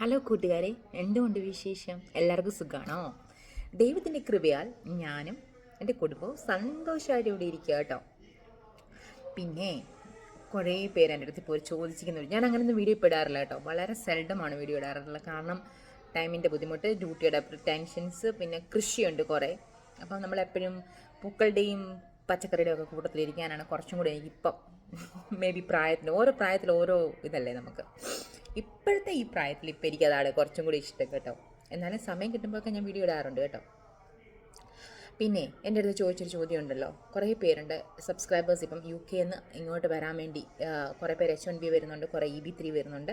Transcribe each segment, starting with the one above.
Hello കൂട്ടുകാരെ. എന്തുകൊണ്ട് വിശേഷം? എല്ലാവർക്കും സുഖമാണോ ദൈവത്തിന്റെ കൃപയാൽ ഞാനും എന്റെ കുടുംബവും സന്തോഷമായിട്ട് ഇവിടെ ഇരിക്കുക കേട്ടോ. പിന്നെ കുറേ പേര് എന്റെ അടുത്ത് ഇപ്പോൾ ചോദിച്ചിരിക്കുന്നു. ഞാൻ അങ്ങനെയൊന്നും വീഡിയോ ഇടാറില്ല കേട്ടോ. വളരെ സെൽഡമാണ് വീഡിയോ ഇടാറുള്ളത്. കാരണം ടൈമിന്റെ ബുദ്ധിമുട്ട് ഡ്യൂട്ടിയുടെ ടെൻഷൻസ് പിന്നെ കൃഷിയുണ്ട് കുറേ. അപ്പം നമ്മളെപ്പോഴും പൂക്കളുടെയും പച്ചക്കറിയുടെയും ഒക്കെ കൂട്ടത്തിലിരിക്കാനാണ് കുറച്ചും കൂടി എനിക്കിപ്പം മേ ബി പ്രായത്തിൽ ഓരോ പ്രായത്തിൽ ഓരോ ഇതല്ലേ നമുക്ക്. ഇപ്പോഴത്തെ ഈ പ്രായത്തിൽ ഇപ്പം എനിക്കതാണ് കുറച്ചും കൂടി ഇഷ്ടം കേട്ടോ. എന്നാലും സമയം കിട്ടുമ്പോഴൊക്കെ ഞാൻ വീഡിയോ ഇടാറുണ്ട് കേട്ടോ. പിന്നെ എന്റെ അടുത്ത് ചോദിച്ചൊരു ചോദ്യം ഉണ്ടല്ലോ കുറേ പേരുണ്ട് സബ്സ്ക്രൈബേഴ്സ് ഇപ്പം യു കെ നിന്ന് ഇങ്ങോട്ട് വരാൻ വേണ്ടി കുറേ പേര് എച്ച് വൺ ബി വരുന്നുണ്ട് കുറേ ഇ ബി ത്രീ വരുന്നുണ്ട്.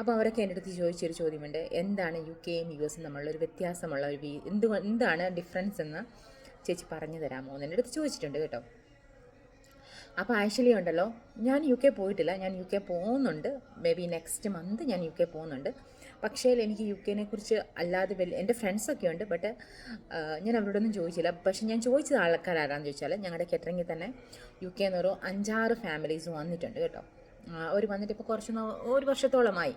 അപ്പോൾ അവരൊക്കെ എന്റെ അടുത്ത് ചോദിച്ചൊരു ചോദ്യമുണ്ട്. എന്താണ് യു കെയും യു എസും തമ്മിലുള്ള ഒരു വ്യത്യാസമുള്ള ഒരു എന്ത് എന്താണ് ഡിഫറൻസ് എന്ന് ചേച്ചി പറഞ്ഞു തരാമോ എന്ന് എന്റെ അടുത്ത് ചോദിച്ചിട്ടുണ്ട് കേട്ടോ. അപ്പോൾ ആക്ച്വലി ഉണ്ടല്ലോ ഞാൻ യു കെ പോയിട്ടില്ല ഞാൻ യു കെ പോകുന്നുണ്ട്. മേ ബി നെക്സ്റ്റ് മന്ത് ഞാൻ യു കെ പോകുന്നുണ്ട്. പക്ഷേ എനിക്ക് യു കെനെ കുറിച്ച് അല്ലാതെ വലിയ എന്റെ ഫ്രണ്ട്സൊക്കെ ഉണ്ട് ബട്ട് ഞാൻ അവരോടൊന്നും ചോദിച്ചില്ല. പക്ഷേ ഞാൻ ചോദിച്ചത് ആൾക്കാരാരാന്ന് ചോദിച്ചാൽ ഞങ്ങളുടെ കെറ്ററിങ്ങിൽ തന്നെ യു കെ എന്നൊരു അഞ്ചാറ് ഫാമിലീസ് വന്നിട്ടുണ്ട് കേട്ടോ. അവർ വന്നിട്ട് ഇപ്പോൾ കുറച്ച് ഒരു വർഷത്തോളമായി.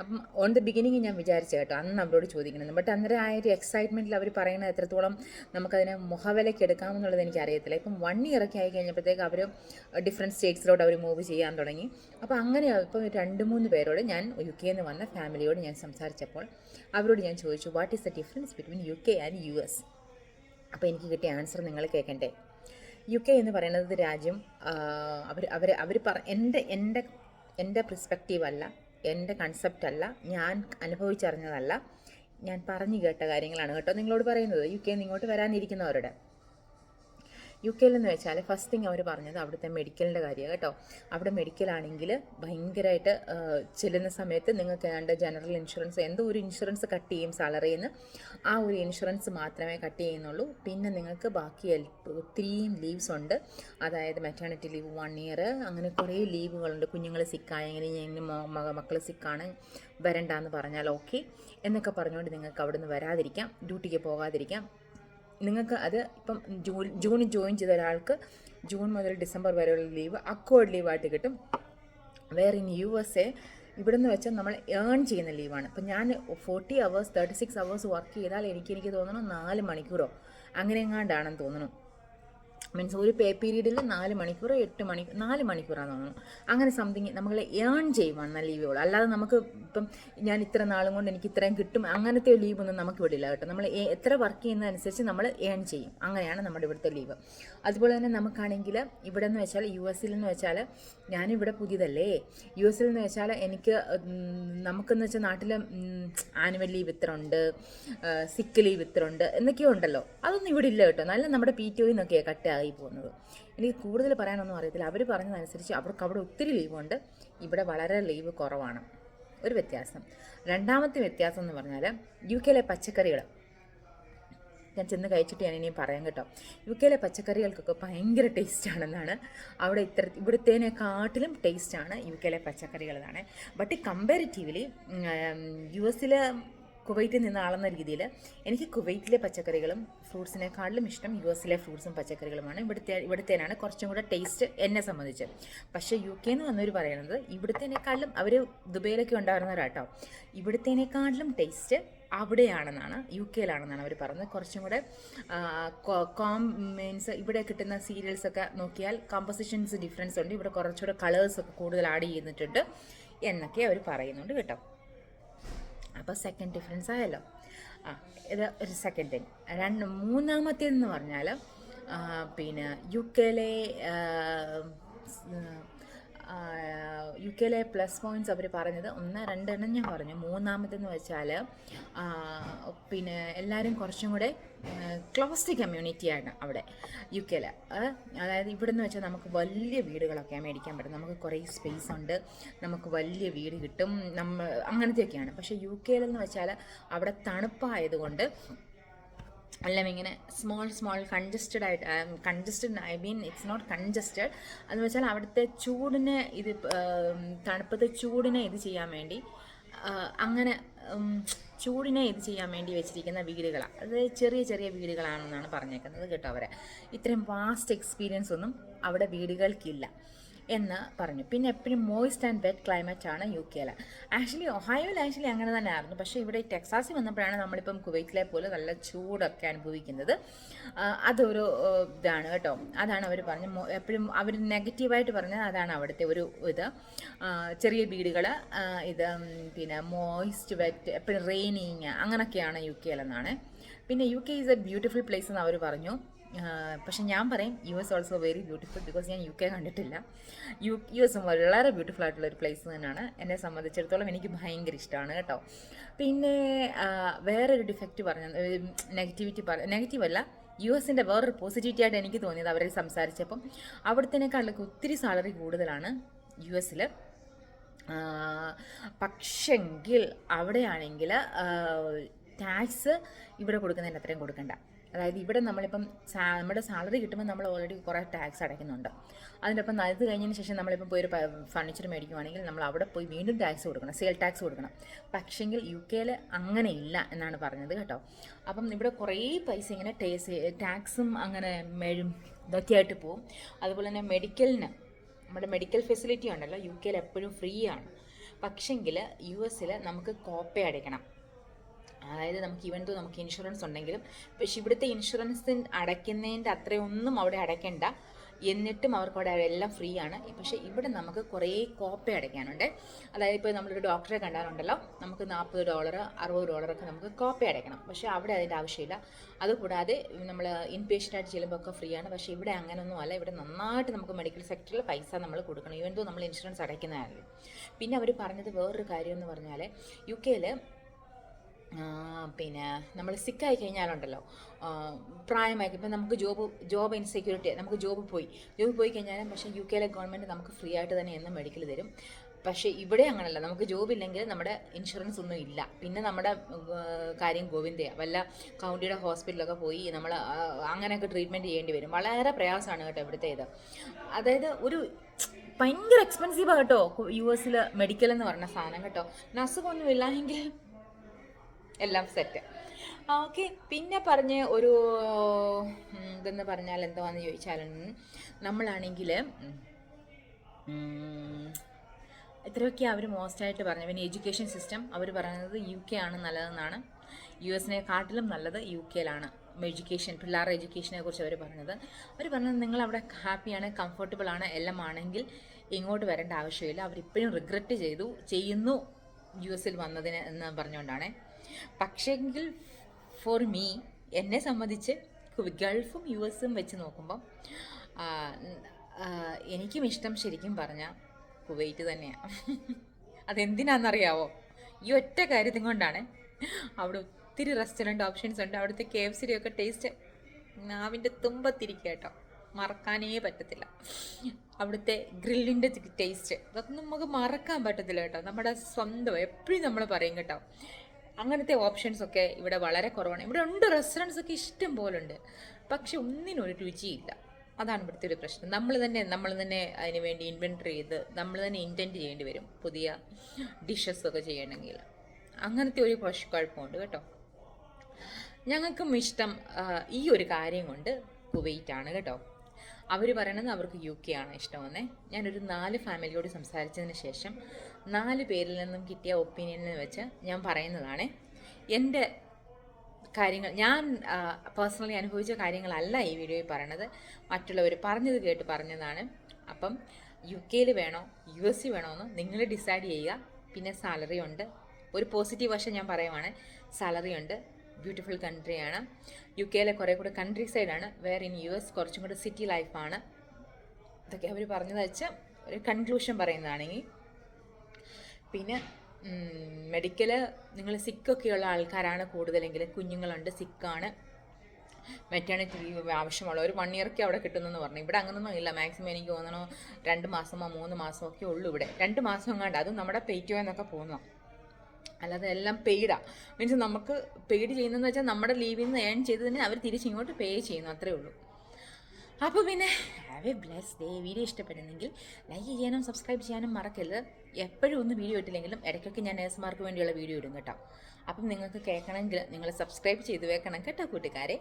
അപ്പം ഓൺ ദ ബിഗിനിങ് ഞാൻ വിചാരിച്ചു കേട്ടോ അന്ന് അവരോട് ചോദിക്കണം ബട്ട് അന്നേരം ആ ഒരു എക്സൈറ്റ്മെന്റിൽ അവർ പറയുന്നത് എത്രത്തോളം നമുക്കതിനെ മുഖവിലയ്ക്ക് എടുക്കാമെന്നുള്ളത് എനിക്ക് അറിയത്തില്ല ഇപ്പം വൺ ഇയർ ആയി കഴിഞ്ഞപ്പോഴത്തേക്ക് അവർ ഡിഫറെന്റ് സ്റ്റേറ്റ്സിലോട്ട് അവർ മൂവ് ചെയ്യാൻ തുടങ്ങി. അപ്പോൾ അങ്ങനെ ഇപ്പം രണ്ട് മൂന്ന് പേരോട് ഞാൻ യു കെയിൽ നിന്ന് വന്ന ഫാമിലിയോട് ഞാൻ സംസാരിച്ചപ്പോൾ അവരോട് ഞാൻ ചോദിച്ചു what is the difference between U K and U S അപ്പോൾ എനിക്ക് കിട്ടിയ ആൻസർ നിങ്ങൾ കേൾക്കണ്ടേ യു കെ എന്ന് പറയുന്നത് രാജ്യം അവർ അവർ അവർ പറ എന്റെ എന്റെ എന്റെ പെർസ്പെക്റ്റീവ് അല്ല എന്റെ കൺസെപ്റ്റ് അല്ല ഞാൻ അനുഭവിച്ചറിഞ്ഞതല്ല ഞാൻ പറഞ്ഞു കേട്ട കാര്യങ്ങളാണ് കേട്ടോ നിങ്ങളോട് പറയുന്നത്. യു കെ നിങ്ങോട്ട് വരാനിരിക്കുന്നവരുടെ. യു കെയിൽ എന്ന് വെച്ചാൽ ഫസ്റ്റ് തിങ് അവർ പറഞ്ഞത് അവിടുത്തെ മെഡിക്കലിന്റെ കാര്യമാണ് കേട്ടോ. അവിടെ മെഡിക്കലാണെങ്കിൽ ഭയങ്കരമായിട്ട് ചെല്ലുന്ന സമയത്ത് നിങ്ങൾക്ക് ഏതാണ്ട് ജനറൽ ഇൻഷുറൻസ് എന്തോ ഒരു ഇൻഷുറൻസ് കട്ട് ചെയ്യും സാലറിയിൽ നിന്ന് ആ ഒരു ഇൻഷുറൻസ് മാത്രമേ കട്ട് ചെയ്യുന്നുള്ളൂ. പിന്നെ നിങ്ങൾക്ക് ബാക്കി ഒത്തിരിയും ലീവ്സ് ഉണ്ട്. അതായത് മെറ്റേണിറ്റി ലീവ് വൺ ഇയർ അങ്ങനെ കുറേ ലീവുകളുണ്ട് കുഞ്ഞുങ്ങൾ സിക്കായെങ്കിൽ മക മക്കൾ സിക്കാണ് വരണ്ടെന്ന് പറഞ്ഞാൽ ഓക്കെ എന്നൊക്കെ പറഞ്ഞുകൊണ്ട് നിങ്ങൾക്ക് അവിടെ നിന്ന് വരാതിരിക്കാം ഡ്യൂട്ടിക്ക് പോകാതിരിക്കാം. നിങ്ങൾക്ക് അത് ഇപ്പം ജൂൺ ജൂണിൽ ജോയിൻ ചെയ്ത ഒരാൾക്ക് ജൂൺ മുതൽ ഡിസംബർ വരെയുള്ള ലീവ് അക്കോർഡ് ലീവായിട്ട് കിട്ടും. വേറെ ഇൻ യു എസ് എ ഇവിടെ നിന്ന് വെച്ചാൽ നമ്മൾ ഏൺ ചെയ്യുന്ന ലീവാണ്. അപ്പം ഞാൻ forty hours thirty six hours work ചെയ്താൽ എനിക്ക് എനിക്ക് തോന്നുന്നു നാല് മണിക്കൂറോ അങ്ങനെ എങ്ങാണ്ടാണെന്ന് തോന്നുന്നു. മീൻസ് ഒരു പേ പീരീഡിൽ നാല് മണിക്കൂർ എട്ട് മണി നാല് മണിക്കൂറാണ് തോന്നുന്നു. അങ്ങനെ സംതിങ് നമ്മൾ ഏൺ ചെയ്യുവാണ് ലീവുകൾ അല്ലാതെ നമുക്ക് ഇപ്പം ഞാൻ ഇത്ര നാളും കൊണ്ട് എനിക്ക് ഇത്രയും കിട്ടും അങ്ങനത്തെ ലീവൊന്നും നമുക്ക് വിടില്ല കേട്ടോ. നമ്മൾ എത്ര വർക്ക് ചെയ്യുന്നതനുസരിച്ച് നമ്മൾ ഏൺ ചെയ്യും. അങ്ങനെയാണ് നമ്മുടെ ഇവിടുത്തെ ലീവ് അതുപോലെ തന്നെ നമുക്കാണെങ്കിൽ ഇവിടെ എന്ന് വെച്ചാൽ യു എസിൽ എന്ന് വെച്ചാൽ ഞാനിവിടെ പുതിയതല്ലേ. യു എസിൽ എന്ന് വെച്ചാൽ എനിക്ക് നമുക്കെന്ന് വെച്ചാൽ നാട്ടിൽ ആനുവൽ ലീവ് ഇത്ര ഉണ്ട് സിക്ക് ലീവ് ഇത്ര ഉണ്ട് എന്നൊക്കെയോ ഉണ്ടല്ലോ അതൊന്നും ഇവിടെ ഇല്ല കേട്ടോ. നല്ല നമ്മുടെ പി ടി ഒന്നൊക്കെയാണ് കട്ടായി പോകുന്നത്. എനിക്ക് കൂടുതൽ പറയാനൊന്നും അറിയത്തില്ല. അവർ പറഞ്ഞതനുസരിച്ച് അവർക്ക് അവിടെ ഒത്തിരി ലീവുണ്ട്. ഇവിടെ വളരെ ലീവ് കുറവാണ്. ഒരു വ്യത്യാസം. രണ്ടാമത്തെ വ്യത്യാസം എന്ന് പറഞ്ഞാൽ യു കെയിലെ പച്ചക്കറികൾ ഞാൻ ചെന്ന് കഴിച്ചിട്ട് ഞാൻ ഇനിയും പറയാം കേട്ടോ. യു കെയിലെ പച്ചക്കറികൾക്കൊക്കെ ഭയങ്കര ടേസ്റ്റാണെന്നാണ്. അവിടെ ഇത്ര ഇവിടുത്തേനെക്കാട്ടിലും ടേസ്റ്റാണ് യു കെയിലെ പച്ചക്കറികളാണ് ബട്ട് കമ്പാരിറ്റീവ്ലി യു എസിൽ കുവൈറ്റിൽ നിന്ന് ആളെന്ന രീതിയിൽ എനിക്ക് കുവൈറ്റിലെ പച്ചക്കറികളും ഫ്രൂട്ട്സിനെക്കാളിലും ഇഷ്ടം യു എസിലെ ഫ്രൂട്ട്സും പച്ചക്കറികളുമാണ്. ഇവിടുത്തെ ഇവിടുത്തേനാണ് കുറച്ചും കൂടെ ടേസ്റ്റ് എന്നെ സംബന്ധിച്ച്. പക്ഷേ യു കെ എന്ന് വന്നവർ പറയുന്നത് ഇവിടുത്തേനേക്കാളിലും അവർ ദുബൈയിലൊക്കെ ഉണ്ടായിരുന്നവരാട്ടോ. ഇവിടുത്തേനേക്കാളിലും ടേസ്റ്റ് അവിടെയാണെന്നാണ് യു കെയിലാണെന്നാണ് അവർ പറഞ്ഞത് കുറച്ചും കൂടെ കോം മീൻസ് ഇവിടെ കിട്ടുന്ന സീരിയൽസൊക്കെ നോക്കിയാൽ കമ്പോസിഷൻസ് ഡിഫറൻസ് ഉണ്ട്. ഇവിടെ കുറച്ചുകൂടെ കളേഴ്സൊക്കെ കൂടുതൽ ആഡ് ചെയ്തിട്ടുണ്ട് എന്നൊക്കെ അവർ പറയുന്നുണ്ട് കേട്ടോ. അപ്പോൾ സെക്കൻഡ് ഡിഫറൻസ് ആയല്ലോ. ആ ഇത് ഒരു സെക്കൻഡ് തിങ് രണ്ട് മൂന്നാമത്തേതെന്ന് പറഞ്ഞാൽ പിന്നെ യു കെയിലെ യു കെയിലെ പ്ലസ് പോയിന്റ്സ് അവർ പറഞ്ഞത് ഒന്ന് രണ്ടെണ്ണം ഞാൻ പറഞ്ഞു. മൂന്നാമതെന്ന് വെച്ചാൽ പിന്നെ എല്ലാവരും കുറച്ചും കൂടെ ക്ലോസ്ഡ് കമ്മ്യൂണിറ്റിയാണ് അവിടെ യു കെയിൽ അതായത് ഇവിടെ നിന്ന് വെച്ചാൽ നമുക്ക് വലിയ വീടുകളൊക്കെ മേടിക്കാൻ പറ്റും. നമുക്ക് കുറേ സ്പേസ് ഉണ്ട്. നമുക്ക് വലിയ വീട് കിട്ടും. നമ്മൾ അങ്ങനത്തെയൊക്കെയാണ്. പക്ഷേ യു കെയിലെന്ന് വെച്ചാൽ അവിടെ തണുപ്പായതുകൊണ്ട് എല്ലാം ഇങ്ങനെ സ്മോൾ സ്മോൾ കൺജസ്റ്റഡ് ആയിട്ട് congested I mean it's not congested എന്ന് വെച്ചാൽ അവിടുത്തെ ചൂടിനെ ഇത് തണുപ്പത്തെ ചൂടിനെ ഇത് ചെയ്യാൻ വേണ്ടി അങ്ങനെ ചൂടിനെ ഇത് ചെയ്യാൻ വേണ്ടി വെച്ചിരിക്കുന്ന വീടുകളാണ് അത് ചെറിയ ചെറിയ വീടുകളാണെന്നാണ് പറഞ്ഞേക്കുന്നത് കേട്ടോ അവരെ. ഇത്രയും വാസ്റ്റ് എക്സ്പീരിയൻസ് ഒന്നും അവിടെ വീടുകൾക്കില്ല. എന്ന് പറഞ്ഞു. പിന്നെ എപ്പോഴും മോയിസ്റ്റ് ആൻഡ് വെറ്റ് ക്ലൈമറ്റ് ആണ് യു കെയിൽ ആക്ച്വലി ഒഹായോയിൽ ആക്ച്വലി അങ്ങനെ തന്നെ ആയിരുന്നു പക്ഷേ ഇവിടെ ടെക്സാസിൽ വന്നപ്പോഴാണ് നമ്മളിപ്പം കുവൈറ്റിലെ പോലെ നല്ല ചൂടൊക്കെ അനുഭവിക്കുന്നത്. അതൊരു ഇതാണ് കേട്ടോ. അതാണ് അവർ പറഞ്ഞു. എപ്പോഴും അവർ നെഗറ്റീവായിട്ട് പറഞ്ഞത് അതാണ് അവിടുത്തെ ഒരു ഇത്. ചെറിയ വീടുകൾ ഇത് പിന്നെ മോയിസ്റ്റ് വെറ്റ് എപ്പോഴും റെയിനിങ് അങ്ങനെയൊക്കെയാണ് യു കെയിലെന്നാണ്. പിന്നെ U K is a beautiful place എന്ന് അവർ പറഞ്ഞു. പക്ഷെ ഞാൻ പറയും U S also very beautiful because ഞാൻ യു കെ കണ്ടിട്ടില്ല. യു യു എസും വളരെ ബ്യൂട്ടിഫുൾ ആയിട്ടുള്ള ഒരു പ്ലേസ് തന്നെയാണ്. എന്നെ സംബന്ധിച്ചിടത്തോളം എനിക്ക് ഭയങ്കര ഇഷ്ടമാണ് കേട്ടോ. പിന്നെ വേറൊരു ഡിഫക്റ്റ് പറഞ്ഞ നെഗറ്റിവിറ്റി പറ നെഗറ്റീവ് അല്ല യു എസിന്റെ വേറൊരു പോസിറ്റിവിറ്റി ആയിട്ട് എനിക്ക് തോന്നിയത് അവരെ സംസാരിച്ചപ്പം അവിടുത്തേക്കാളൊക്കെ ഒത്തിരി സാലറി കൂടുതലാണ് യു എസിൽ പക്ഷെങ്കിൽ അവിടെയാണെങ്കിൽ ടാക്സ് ഇവിടെ കൊടുക്കുന്നതിന് അത്രയും കൊടുക്കണ്ട. അതായത് ഇവിടെ നമ്മളിപ്പം നമ്മുടെ സാലറി കിട്ടുമ്പോൾ നമ്മൾ ഓൾറെഡി കുറേ ടാക്സ് അടയ്ക്കുന്നുണ്ട്. അതിന്റെ ഒപ്പം അത് കഴിഞ്ഞതിന് ശേഷം നമ്മളിപ്പം പോയി ഒരു ഫർണിച്ചർ മേടിക്കുവാണെങ്കിൽ നമ്മൾ അവിടെ പോയി വീണ്ടും ടാക്സ് കൊടുക്കണം സെയിൽ ടാക്സ് കൊടുക്കണം. പക്ഷെങ്കിൽ യു കെയിൽ അങ്ങനെ ഇല്ല എന്നാണ് പറഞ്ഞത് കേട്ടോ. അപ്പം ഇവിടെ കുറേ പൈസ ഇങ്ങനെ ടേസ് ടാക്സും അങ്ങനെ മെഴും ഇതൊക്കെ ആയിട്ട് പോവും. അതുപോലെ തന്നെ മെഡിക്കലിന് നമ്മുടെ മെഡിക്കൽ ഫെസിലിറ്റി ഉണ്ടല്ലോ യു കെയിൽ എപ്പോഴും ഫ്രീ ആണ്. പക്ഷെങ്കിൽ യു എസിൽ നമുക്ക് കോപ്പ അടയ്ക്കണം. അതായത് നമുക്ക് ഇവൻ തോ നമുക്ക് ഇൻഷുറൻസ് ഉണ്ടെങ്കിലും പക്ഷെ ഇവിടുത്തെ ഇൻഷുറൻസ് അടയ്ക്കുന്നതിന്റെ അത്രയൊന്നും അവിടെ അടയ്ക്കണ്ട. എന്നിട്ടും അവർക്ക് അവിടെ എല്ലാം ഫ്രീ ആണ്. പക്ഷേ ഇവിടെ നമുക്ക് കുറേ കോപ്പ അടയ്ക്കാനുണ്ട്. അതായത് ഇപ്പോൾ നമ്മളൊരു ഡോക്ടറെ കണ്ടാലുണ്ടല്ലോ നമുക്ക് നാൽപ്പത് ഡോളർ അറുപത് ഡോളറൊക്കെ നമുക്ക് കോപ്പ അടയ്ക്കണം. പക്ഷേ അവിടെ അതിന്റെ ആവശ്യമില്ല. അതുകൂടാതെ നമ്മൾ ഇൻപേഷ്യന്റ് ആയിട്ട് ചെല്ലുമ്പോൾ ഒക്കെ ഫ്രീ ആണ്. പക്ഷേ ഇവിടെ അങ്ങനെയൊന്നും അല്ല. ഇവിടെ നന്നായിട്ട് നമുക്ക് മെഡിക്കൽ സെക്ടറിൽ പൈസ നമ്മൾ കൊടുക്കണം. ഇവൻ നമ്മൾ ഇൻഷുറൻസ് അടയ്ക്കുന്നതായാലും പിന്നെ അവർ പറഞ്ഞത് വേറൊരു കാര്യം എന്ന് പറഞ്ഞാൽ യു കെയിൽ പിന്നെ നമ്മൾ സിക്കായി കഴിഞ്ഞാലുണ്ടല്ലോ. പ്രായമായി ഇപ്പം നമുക്ക് ജോബ് ജോബ് ഇൻസെക്യൂരിറ്റി നമുക്ക് ജോബ് പോയി. ജോബ് പോയി കഴിഞ്ഞാലും പക്ഷേ യു കെയിലെ ഗവൺമെന്റ് നമുക്ക് ഫ്രീ ആയിട്ട് തന്നെ എന്നും മെഡിക്കൽ തരും. പക്ഷേ ഇവിടെ അങ്ങനല്ല. നമുക്ക് ജോബ് ഇല്ലെങ്കിൽ നമ്മുടെ ഇൻഷുറൻസ് ഒന്നും ഇല്ല. പിന്നെ നമ്മുടെ കാര്യം ഗോവിന്ദയാണ് വല്ല കൗണ്ടിയുടെ ഹോസ്പിറ്റലൊക്കെ പോയി നമ്മൾ അങ്ങനെയൊക്കെ ട്രീറ്റ്മെന്റ് ചെയ്യേണ്ടി വരും. വളരെ പ്രയാസമാണ് കേട്ടോ ഇവിടുത്തെ ഇത്. അതായത് ഒരു ഭയങ്കര എക്സ്പെൻസീവാണ് കേട്ടോ. യു എസിൽ മെഡിക്കൽ എന്ന് പറഞ്ഞ സാധനം കേട്ടോ. നസുഖമൊന്നുമില്ല എങ്കിൽ എല്ലാം സെറ്റ് ഓക്കെ പിന്നെ പറഞ്ഞ് ഒരു ഇതെന്ന് പറഞ്ഞാൽ എന്താണെന്ന് ചോദിച്ചാൽ നമ്മളാണെങ്കിൽ ഇത്രയൊക്കെ അവർ മോസ്റ്റായിട്ട് പറഞ്ഞു പിന്നെ എഡ്യൂക്കേഷൻ സിസ്റ്റം അവർ പറയുന്നത് യു കെ ആണ് നല്ലതെന്നാണ്. യു എസിനെ കാട്ടിലും നല്ലത് യു കെയിലാണ് എഡ്യൂക്കേഷൻ പിള്ളേരുടെ എഡ്യൂക്കേഷനെ കുറിച്ച് അവർ പറഞ്ഞത്. അവർ പറഞ്ഞത് നിങ്ങൾ അവിടെ ഹാപ്പിയാണ് കംഫർട്ടബിൾ ആണ് എല്ലാം ആണെങ്കിൽ ഇങ്ങോട്ട് വരേണ്ട ആവശ്യമില്ല. അവരിപ്പോഴും റിഗ്രറ്റ് ചെയ്തു ചെയ്യുന്നു യു എസിൽ വന്നതിന് എന്ന് പറഞ്ഞുകൊണ്ടാണ്. പക്ഷേങ്കിൽ ഫോർ മീ എന്നെ സംബന്ധിച്ച് ഗൾഫും യു എസും വെച്ച് നോക്കുമ്പം എനിക്കും ഇഷ്ടം ശരിക്കും പറഞ്ഞാൽ കുവൈറ്റ് തന്നെയാണ് അതെന്തിനാണെന്നറിയാവോ ഈ ഒറ്റ കാര്യത്തിൽ കൊണ്ടാണ് അവിടെ ഒത്തിരി റെസ്റ്റോറന്റ് ഓപ്ഷൻസ് ഉണ്ട്. അവിടുത്തെ കെ എഫ് സിയുടെ ടേസ്റ്റ് നാവിന്റെ തുമ്പത്തിരിക്കുക കേട്ടോ. മറക്കാനേ പറ്റത്തില്ല. അവിടുത്തെ ഗ്രില്ലിന്റെ ടേസ്റ്റ് അതൊന്നും നമുക്ക് മറക്കാൻ പറ്റത്തില്ല കേട്ടോ. നമ്മുടെ സ്വന്തം എപ്പോഴും നമ്മൾ പറയും കേട്ടോ. അങ്ങനത്തെ ഓപ്ഷൻസ് ഒക്കെ ഇവിടെ വളരെ കുറവാണ്. ഇവിടെ ഉണ്ട് റെസ്റ്റോറന്റ്സ് ഒക്കെ ഇഷ്ടം പോലെ ഉണ്ട് പക്ഷെ ഒന്നിനും ഒരു രുചിയില്ല. അതാണ് ഇവിടുത്തെ ഒരു പ്രശ്നം. നമ്മൾ തന്നെ നമ്മൾ തന്നെ അതിന് വേണ്ടി ഇൻവെന്റർ ചെയ്ത് നമ്മൾ തന്നെ ഇന്റന്റ് ചെയ്യേണ്ടി വരും പുതിയ ഡിഷസ് ഒക്കെ ചെയ്യണമെങ്കിൽ. അങ്ങനത്തെ ഒരു കുഴപ്പമുണ്ട് കേട്ടോ. ഞങ്ങൾക്കും ഇഷ്ടം ഈ ഒരു കാര്യം കൊണ്ട് കുവൈറ്റ് ആണ് കേട്ടോ. അവർ പറയണത് അവർക്ക് യു കെ ആണ് ഇഷ്ടമെന്ന്. ഞാനൊരു നാല് ഫാമിലിയോട് സംസാരിച്ചതിന് ശേഷം നാല് പേരിൽ നിന്നും കിട്ടിയ ഒപ്പീനിയനിൽ വെച്ച് ഞാൻ പറയുന്നതാണ്. എന്റെ കാര്യങ്ങൾ ഞാൻ പേഴ്സണലി അനുഭവിച്ച കാര്യങ്ങളല്ല ഈ വീഡിയോയിൽ പറയണത്. മറ്റുള്ളവർ പറഞ്ഞത് കേട്ട് പറഞ്ഞതാണ്. അപ്പം യു കെയിൽ വേണോ യു എസ് സി വേണോ എന്ന് നിങ്ങൾ ഡിസൈഡ് ചെയ്യുക. പിന്നെ സാലറി ഉണ്ട്. ഒരു പോസിറ്റീവ് വശം ഞാൻ പറയുവാണ് സാലറി ഉണ്ട്. ബ്യൂട്ടിഫുൾ കൺട്രിയാണ് യു കെയിലെ കുറേ കൂടെ കൺട്രി സൈഡാണ് വേർ ഇൻ യു എസ് കുറച്ചും കൂടെ സിറ്റി ലൈഫാണ് ഇതൊക്കെ അവർ പറഞ്ഞത് വെച്ച് ഒരു കൺക്ലൂഷൻ പറയുന്നതാണെങ്കിൽ പിന്നെ മെഡിക്കൽ നിങ്ങൾ സിക്കൊക്കെയുള്ള ആൾക്കാരാണ് കൂടുതലെങ്കിൽ കുഞ്ഞുങ്ങളുണ്ട് സിക്കാണ് മെറ്റേണിറ്റി ലീവ് ആവശ്യമുള്ള ഒരു വൺ ഇയർക്ക് അവിടെ കിട്ടുന്നെന്ന് പറഞ്ഞു. ഇവിടെ അങ്ങനൊന്നും ഇല്ല. മാക്സിമം എനിക്ക് തോന്നണോ രണ്ട് മാസമോ മൂന്ന് മാസമോ ഒക്കെ ഉള്ളൂ ഇവിടെ. രണ്ട് മാസം എങ്ങാണ്ട്. അതും നമ്മുടെ പെയ്റ്റോ എന്നൊക്കെ പോകുന്നു അല്ലാതെ എല്ലാം പെയ്ഡാ മീൻസ് നമുക്ക് പെയ്ഡ് ചെയ്യുന്നതെന്ന് വെച്ചാൽ നമ്മുടെ ലീവിൽ നിന്ന് ഏൺ ചെയ്തതിന് അവർ തിരിച്ചിങ്ങോട്ട് പേ ചെയ്യുന്നു അത്രേ ഉള്ളൂ. അപ്പോൾ പിന്നെ have a bless day video ഇഷ്ടപ്പെടുന്നെങ്കിൽ like ചെയ്യാനും സബ്സ്ക്രൈബ് ചെയ്യാനും മറക്കരുത്. എപ്പോഴും ഒന്നും വീഡിയോ ഇട്ടില്ലെങ്കിലും ഇടയ്ക്കൊക്കെ ഞാൻ നേഴ്സുമാർക്ക് വേണ്ടിയുള്ള വീഡിയോ ഇടും കേട്ടോ. അപ്പം നിങ്ങൾക്ക് കേൾക്കണമെങ്കിൽ നിങ്ങൾ സബ്സ്ക്രൈബ് ചെയ്ത് വെക്കണം കേട്ടോ കൂട്ടുകാരെ.